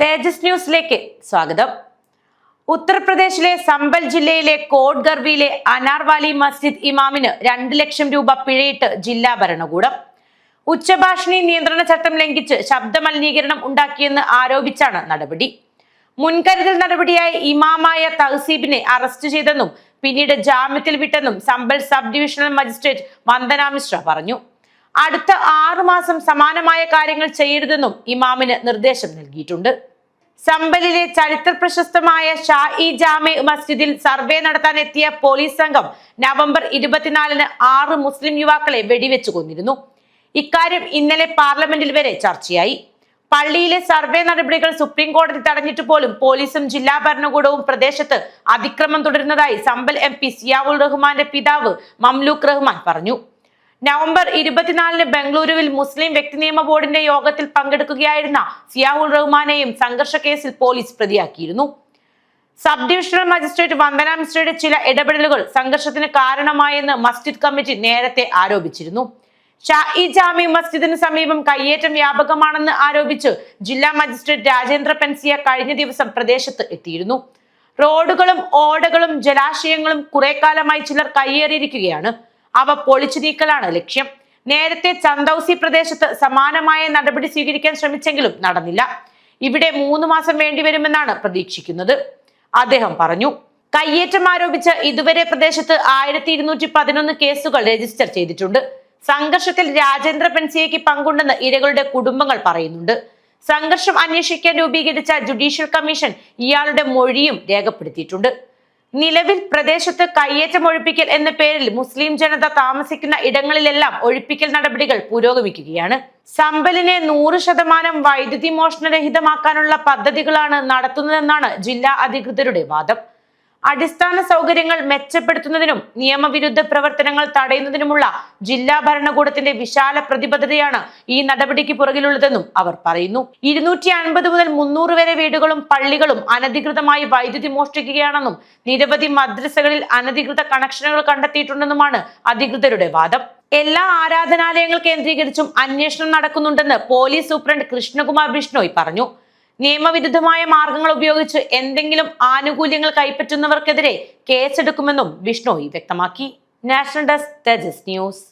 തേജസ് ന്യൂസിലേക്ക് സ്വാഗതം. ഉത്തർപ്രദേശിലെ സമ്പൽ ജില്ലയിലെ കോഡ്ഗർവിയിലെ അനാർവാലി മസ്ജിദ് ഇമാമിന് രണ്ട് ലക്ഷം രൂപ പിഴയിട്ട് ജില്ലാ ഭരണകൂടം. ഉച്ചഭാഷിണി നിയന്ത്രണ ചട്ടം ലംഘിച്ച് ശബ്ദ മലിനീകരണം ഉണ്ടാക്കിയെന്ന് ആരോപിച്ചാണ് നടപടി. മുൻകരുതൽ നടപടിയായി ഇമാമായ തഹസീബിനെ അറസ്റ്റ് ചെയ്തെന്നും പിന്നീട് ജാമ്യത്തിൽ വിട്ടെന്നും Sambhal sub divisional magistrate Vandana Mishra പറഞ്ഞു. അടുത്ത ആറു മാസം സമാനമായ കാര്യങ്ങൾ ചെയ്യരുതെന്നും ഇമാമിന് നിർദ്ദേശം നൽകിയിട്ടുണ്ട്. സംബലിലെ ചരിത്ര പ്രശസ്തമായ ഷാ ഇ ജാമെ മസ്ജിദിൽ സർവേ നടത്താൻ എത്തിയ പോലീസ് സംഘം നവംബർ ഇരുപത്തിനാലിന് ആറ് മുസ്ലിം യുവാക്കളെ വെടിവെച്ചു കൊന്നിരുന്നു. ഇക്കാര്യം ഇന്നലെ പാർലമെന്റിൽ വരെ ചർച്ചയായി. പള്ളിയിലെ സർവേ നടപടികൾ സുപ്രീം കോടതി തടഞ്ഞിട്ട് പോലും പോലീസും ജില്ലാ ഭരണകൂടവും പ്രദേശത്ത് അതിക്രമം തുടരുന്നതായി സമ്പൽ എം പി സിയാവുൾ റഹ്മാന്റെ പിതാവ് മംലൂക്ക് റഹ്മാൻ പറഞ്ഞു. നവംബർ ഇരുപത്തിനാലിന് ബംഗളൂരുവിൽ മുസ്ലിം വ്യക്തി നിയമ ബോർഡിന്റെ യോഗത്തിൽ പങ്കെടുക്കുകയായിരുന്ന സിയാഹുൽ റഹ്മാനെയും സംഘർഷ കേസിൽ പോലീസ് പ്രതിയാക്കിയിരുന്നു. സബ് ഡിവിഷണൽ മജിസ്ട്രേറ്റ് വന്ദന മിശ്രയുടെ ചില ഇടപെടലുകൾ സംഘർഷത്തിന് കാരണമായെന്ന് മസ്ജിദ് കമ്മിറ്റി നേരത്തെ ആരോപിച്ചിരുന്നു. ഷാഇ ജാമി മസ്ജിദിന് സമീപം കയ്യേറ്റം വ്യാപകമാണെന്ന് ആരോപിച്ച് ജില്ലാ മജിസ്ട്രേറ്റ് രാജേന്ദ്ര പെൻസിയ കഴിഞ്ഞ ദിവസം പ്രദേശത്ത് എത്തിയിരുന്നു. റോഡുകളും ഓടകളും ജലാശയങ്ങളും കുറെ കാലമായി ചിലർ കയ്യേറിയിരിക്കുകയാണ്. അവ പൊളിച്ചു നീക്കലാണ് ലക്ഷ്യം. നേരത്തെ ചന്ദൌസി പ്രദേശത്ത് സമാനമായ നടപടി സ്വീകരിക്കാൻ ശ്രമിച്ചെങ്കിലും നടന്നില്ല. ഇവിടെ മൂന്ന് മാസം വേണ്ടിവരുമെന്നാണ് പ്രതീക്ഷിക്കുന്നത്. അദ്ദേഹം പറഞ്ഞു കയ്യേറ്റം ആരോപിച്ച് ഇതുവരെ പ്രദേശത്ത് ആയിരത്തി ഇരുന്നൂറ്റി പതിനൊന്ന് കേസുകൾ രജിസ്റ്റർ ചെയ്തിട്ടുണ്ട്. സംഘർഷത്തിൽ രാജേന്ദ്ര പെൻസിയയ്ക്ക് പങ്കുണ്ടെന്ന് ഇരകളുടെ കുടുംബങ്ങൾ പറയുന്നുണ്ട്. സംഘർഷം അന്വേഷിക്കാൻ രൂപീകരിച്ച ജുഡീഷ്യൽ കമ്മീഷൻ ഇയാളുടെ മൊഴിയും രേഖപ്പെടുത്തിയിട്ടുണ്ട്. നിലവിൽ പ്രദേശത്ത് കയ്യേറ്റം ഒഴിപ്പിക്കൽ എന്ന പേരിൽ മുസ്ലിം ജനത താമസിക്കുന്ന ഇടങ്ങളിലെല്ലാം ഒഴിപ്പിക്കൽ നടപടികൾ പുരോഗമിക്കുകയാണ്. സമ്പലിനെ നൂറ് ശതമാനം വൈദ്യുതി മോഷണരഹിതമാക്കാനുള്ള പദ്ധതികളാണ് നടത്തുന്നതെന്നാണ് ജില്ലാ അധികൃതരുടെ വാദം. അടിസ്ഥാന സൗകര്യങ്ങൾ മെച്ചപ്പെടുത്തുന്നതിനും നിയമവിരുദ്ധ പ്രവർത്തനങ്ങൾ തടയുന്നതിനുമുള്ള ജില്ലാ ഭരണകൂടത്തിന്റെ വിശാല പ്രതിബദ്ധതയാണ് ഈ നടപടിക്ക് പുറകിലുള്ളതെന്നും അവർ പറയുന്നു. ഇരുന്നൂറ്റി അൻപത് മുതൽ മുന്നൂറ് വരെ വീടുകളും പള്ളികളും അനധികൃതമായി വൈദ്യുതി മോഷ്ടിക്കുകയാണെന്നും നിരവധി മദ്രസകളിൽ അനധികൃത കണക്ഷനുകൾ കണ്ടെത്തിയിട്ടുണ്ടെന്നുമാണ് അധികൃതരുടെ വാദം. എല്ലാ ആരാധനാലയങ്ങൾ കേന്ദ്രീകരിച്ചും അന്വേഷണം നടക്കുന്നുണ്ടെന്ന് പോലീസ് സൂപ്രണ്ട് കൃഷ്ണകുമാർ ബിഷ്ണോയ് പറഞ്ഞു. നിയമവിരുദ്ധമായ മാർഗങ്ങൾ ഉപയോഗിച്ച് എന്തെങ്കിലും ആനുകൂല്യങ്ങൾ കൈപ്പറ്റുന്നവർക്കെതിരെ കേസെടുക്കുമെന്നും വിഷ്ണു വ്യക്തമാക്കി. National desk Tejas news.